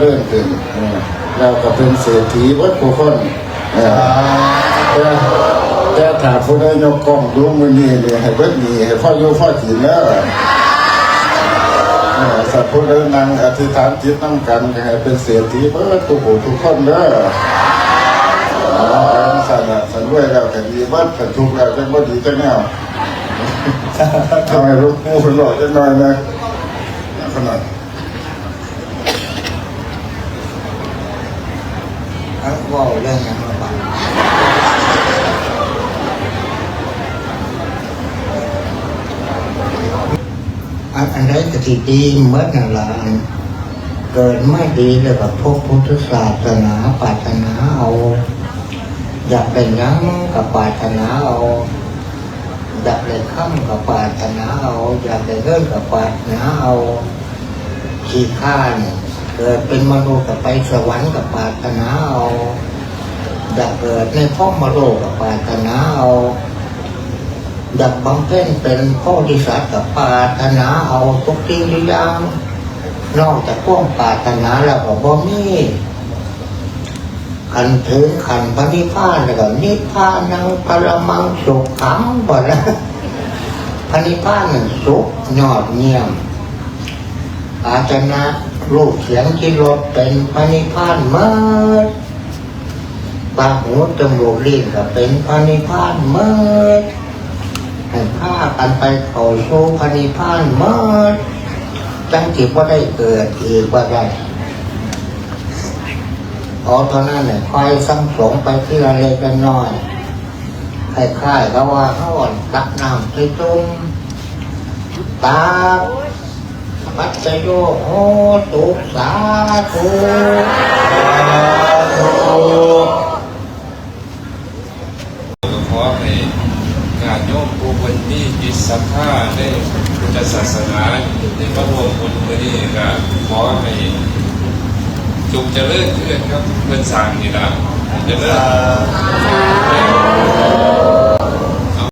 เริ่มขึ้นเออเราก็เป็นเศรษฐีวัดผู้คนเออแต่แต่ถ้าผู้ใดยกกล้องดูมือนี้เนี่ยให้เบิดมีให้พ่ออยู่พ่อกินแล้วเออสัตว์ผู้ใดนั่งอธิษฐานจิตนั่งกันก็ให้เป็นเศรษฐีเบิดทุกผู้ทุกคนเด้อเอาอันสั่นน่ะสันด้วยแล้วก็ดีเบิดสันทุกข์แล้วจังบ่ดีจังแนวเอาให้รู้หมู่เพิ่นหล่อจังหน่อยนะขนาด เอาเว่าเรื่องนั้นมาบ้างอันอันใดก็ที่ดีเมื่อนั่นละอันเกิดไม่ดีเลยกับพวกพุทธศาสนาปรารถนาเอา อยากเป็นยังกับปรารถนาเอาอยากได้ข้ามกับปรารถนาเอา อยากได้เงินกับปรารถนาเอาขี้ข้าเนี่ย เกิดเป็นมนุษย์กับไปสวรรค์กับปารถนาเอาอยากเกิดในพ่อมโลกับปารถนาเอาอยากบำเพ็ญเป็นพ่อดิสัตว์กับปารถนาเอาทุกสิ่งทุกอย่างนอกจากพวกปารถนาแล้วก็บ่มีขันถึงขันพระนิพพานแล้วก็นิพพานังปรมังสุขขังบ่ละพระนิพพานนั่นสุขยอดเยี่ยมอาจนะ รูปเสียงที่รถเป็นพระนิพพานเมื่อปากหูจมูกลิ้นก็เป็นพระนิพพานเมื่อให้ผ้ากันไปเข้าสู่พระนิพพานเมื่อจังจิตว่าได้เกิดอีกว่าได้เอเท่านั้นเนี่ยคอยสังสมไปที่ละเล็กละน้อยคล้ายๆกับว่าเขาอ่อนตักน้ำไปจุ่มตา ปัจโยโหตุสาธุสาธุขอให้ญาติโยมผู้คนมีจิตศรัทธาในพุทธศาสนาในพระรวมบุญมือนี้ก็ขอให้จุกเจริญขึ้นครับเพื่อนสั่งนี่ละเจริญ